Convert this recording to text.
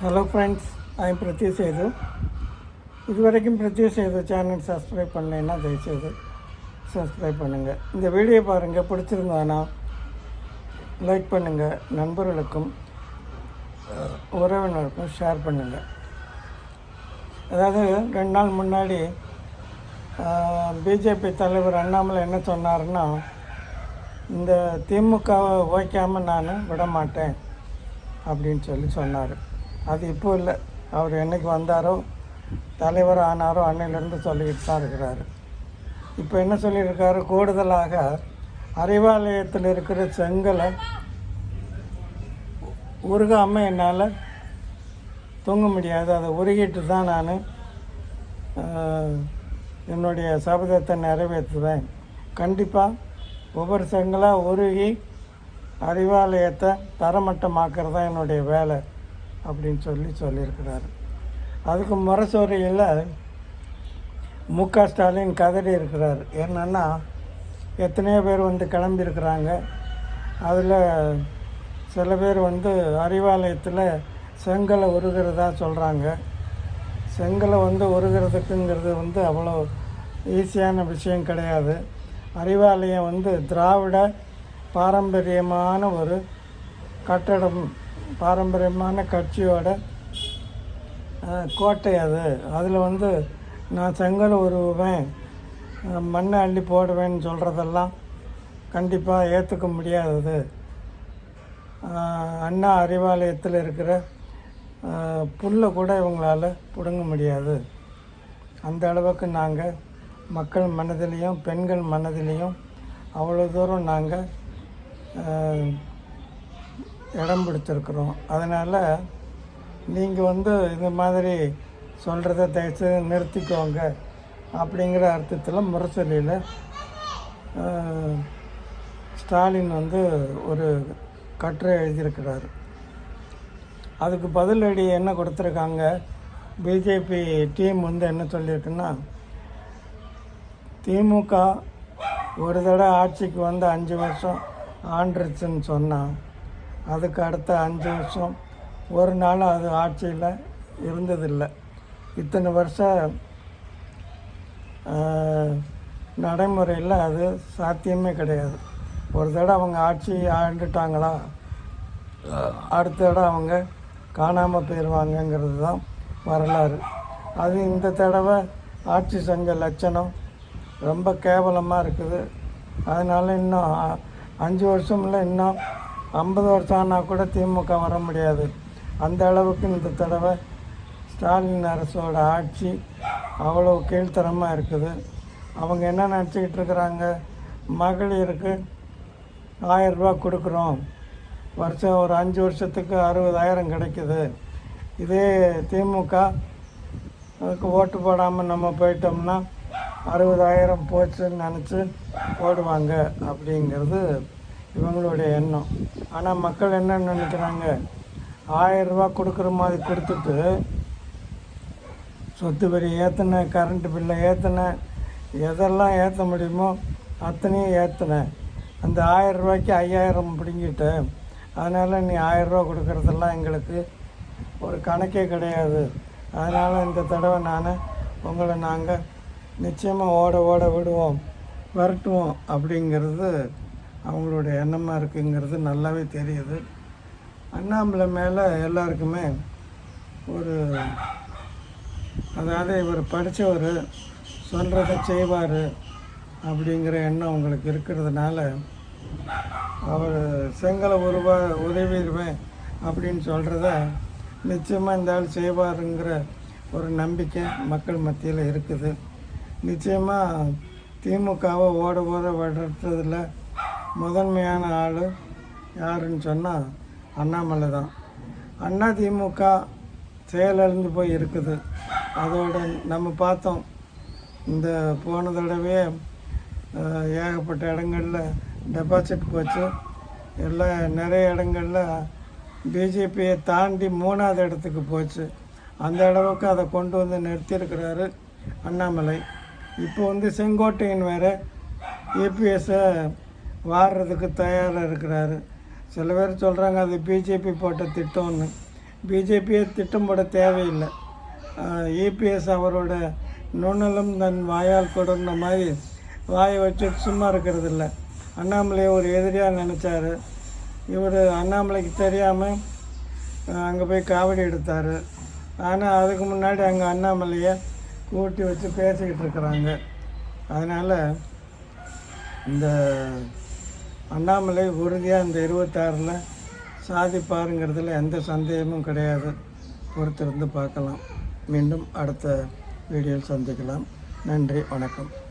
Hello friends I am Prathyu Sethu இது வரைக்கும் Prathyu Setu channel subscribe பண்ணலைன்னா தயவுசெய்து சப்ஸ்கிரைப் பண்ணுங்கள் இந்த வீடியோ பாருங்கள் பிடிச்சிருந்தானா லைக் பண்ணுங்கள் நண்பர்களுக்கும் உறவினருக்கும் ஷேர் பண்ணுங்கள் அதாவது ரெண்டு நாள் முன்னாடி பிஜேபி தலைவர் அண்ணாமலை என்ன சொன்னார்னா இந்த திமுகவை ஓய்க்காமல் நான் விட மாட்டேன் அப்படின்னு சொல்லி சொன்னார். அது இப்போ இல்லை. அவர் என்னைக்கு வந்தாரோ தலைவர் ஆனாரோ அன்னையிலேருந்து சொல்லிக்கிட்டு தான் இருக்கிறாரு. இப்போ என்ன சொல்லியிருக்காரு? கூடுதலாக அறிவாலயத்தில் இருக்கிற செங்கலை உருகாமல் என்னால் தூங்க முடியாது. அதை உருகிட்டு தான் நான் என்னுடைய சபதத்தை நிறைவேற்றுவேன். கண்டிப்பாக ஒவ்வொரு செங்கலாக உருகி அறிவாலயத்தை தரமட்டமாக்கிறது தான் என்னுடைய வேலை. அப்படின்னு சொல்லி சொல்லியிருக்கிறார். அதுக்கு முரசொரியில் மு க ஸ்டாலின் கதறி இருக்கிறார். என்னென்னா எத்தனையோ பேர் வந்து கிளம்பியிருக்கிறாங்க. அதில் சில பேர் வந்து அறிவாலயத்தில் செங்கலை உருகிறதா சொல்கிறாங்க செங்கலை வந்து உருகிறதுக்குங்கிறது வந்து அவ்வளோ ஈஸியான விஷயம் கிடையாது. அறிவாலயம் வந்து திராவிட பாரம்பரியமான ஒரு கட்டடம் பாரம்பரியமான கட்சியோட கோட்டை அது. அதில் வந்து நான் செங்கல் உருவேன் மண்ணை அள்ளி போடுவேன்னு சொல்கிறதெல்லாம் கண்டிப்பாக ஏற்றுக்க முடியாதது. அண்ணா அறிவாலயத்தில் இருக்கிற புல்லை கூட இவங்களால் பிடுங்க முடியாது. அந்த அளவுக்கு நாங்கள் மக்கள் மனதிலையும் பெண்கள் மனதிலையும் அவ்வளோ தூரம் நாங்கள் இடம் பிடிச்சிருக்கிறோம். அதனால் நீங்கள் வந்து இது மாதிரி சொல்கிறத தயவுசெய்து நிறுத்திக்கோங்க அப்படிங்கிற அர்த்தத்தில் முரசொலியில் ஸ்டாலின் வந்து ஒரு கட்டுரை எழுதியிருக்கிறார். அதுக்கு பதிலடி என்ன கொடுத்துருக்காங்க? பிஜேபி டீம் வந்து என்ன சொல்லியிருக்குன்னா திமுக ஒரு தடவை ஆட்சிக்கு வந்து அஞ்சு வருஷம் ஆண்டுருச்சுன்னு சொன்னால் அதுக்கு அடுத்த அஞ்சு வருஷம். ஒரு நாள் அது ஆட்சியில் இருந்ததில்லை. இத்தனை வருஷம் நடைமுறையில் அது சாத்தியமே கிடையாது. ஒரு தடவை அவங்க ஆட்சி ஆண்டுட்டாங்களா? அடுத்த தடவை அவங்க காணாமல் போயிடுவாங்கங்கிறது தான் வரலாறு. அது இந்த தடவை ஆட்சி செஞ்ச லட்சணம் ரொம்ப கேவலமாக இருக்குது. அதனால் இன்னும் அஞ்சு வருஷம் இன்னும் ஐம்பது வருஷம் ஆனால் கூட திமுக வர முடியாது. அந்த அளவுக்கு இந்த தடவை ஸ்டாலின் அரசோட ஆட்சி அவ்வளோ கீழ்த்தரமாக இருக்குது. அவங்க என்ன நினச்சிக்கிட்டு இருக்கிறாங்க? மகளிருக்கு ஆயரூபா கொடுக்குறோம். வருஷம் ஒரு அஞ்சு வருஷத்துக்கு அறுபதாயிரம் கிடைக்குது. இதே திமுக அதுக்கு ஓட்டு போடாமல் நம்ம போயிட்டோம்னா அறுபதாயிரம் போச்சுன்னு நினச்சி போடுவாங்க அப்படிங்கிறது இவங்களுடைய எண்ணம். ஆனால் மக்கள் என்ன நினைக்கிறாங்க? ஆயிரம் ரூபா கொடுக்குற மாதிரி கொடுத்துட்டு சொத்து வரி ஏற்றினேன் கரண்ட்டு பில்லை ஏற்றினேன் எதெல்லாம் ஏற்ற முடியுமோ அத்தனையும் ஏற்றினேன் அந்த ஆயிரம் ரூபாய்க்கு ஐயாயிரம் பிடுங்கிட்டு அதனால் நீ ஆயிரம் ரூபா கொடுக்குறதெல்லாம் எங்களுக்கு ஒரு கணக்கே கிடையாது. அதனால் இந்த தடவை நான் உங்களை நாங்கள் நிச்சயமாக ஓட ஓட விடுவோம் விரட்டுவோம் அப்படிங்கிறது அவங்களுடைய எண்ணமாக இருக்குங்கிறது நல்லாவே தெரியுது. அண்ணாமலை மேலே எல்லாருக்குமே ஒரு அதாவது இவர் படித்தவர் சொல்கிறத செய்வார் அப்படிங்கிற எண்ணம் உங்களுக்கு இருக்கிறதுனால அவர் செங்கலை உருவா உதவிடுவேன் அப்படின்னு சொல்கிறத நிச்சயமாக இந்த ஆள் செய்வாருங்கிற ஒரு நம்பிக்கை மக்கள் மத்தியில் இருக்குது. நிச்சயமாக திமுகவை ஓட ஓட விடுறதுல முதன்மையான ஆள் யாருன்னு சொன்னால் அண்ணாமலை தான். அண்ணா திமுக செயலிழந்து போய் இருக்குது. அதோட நம்ம பார்த்தோம். இந்த போன தடவையே ஏகப்பட்ட இடங்களில் டெபாசிட் போச்சு. எல்லாம் நிறைய இடங்களில் பிஜேபியை தாண்டி மூணாவது இடத்துக்கு போச்சு. அந்த அளவுக்கு அதை கொண்டு வந்து நிறுத்தியிருக்கிறாரு அண்ணாமலை. இப்போ வந்து செங்கோட்டையின் வேறு ஏபிஎஸ்ஸை வாடுறதுக்கு தயாராக இருக்கிறாரு. சில பேர் சொல்கிறாங்க அது பிஜேபி போட்ட திட்டம்னு. பிஜேபியை திட்டம் போட தேவையில்லை. இபிஎஸ் அவரோட நுண்ணலும் தன் வாயால் கொடுன்ற மாதிரி வாயை வச்சுட்டு சும்மா இருக்கிறது இல்லை அண்ணாமலையை ஒரு எதிரியாக நினச்சாரு. இவர் அண்ணாமலைக்கு தெரியாமல் அங்கே போய் காவடி எடுத்தார். ஆனால் அதுக்கு முன்னாடி அங்கே அண்ணாமலையை கூட்டி வச்சு பேசிக்கிட்டு இருக்கிறாங்க. அதனால் இந்த அண்ணாமலை உறுதியாக இந்த இருபத்தாறில் சாதிப்பாருங்கிறதுல எந்த சந்தேகமும் கிடையாது. பொறுத்திருந்து பார்க்கலாம். மீண்டும் அடுத்த வீடியோவில் சந்திக்கலாம். நன்றி வணக்கம்.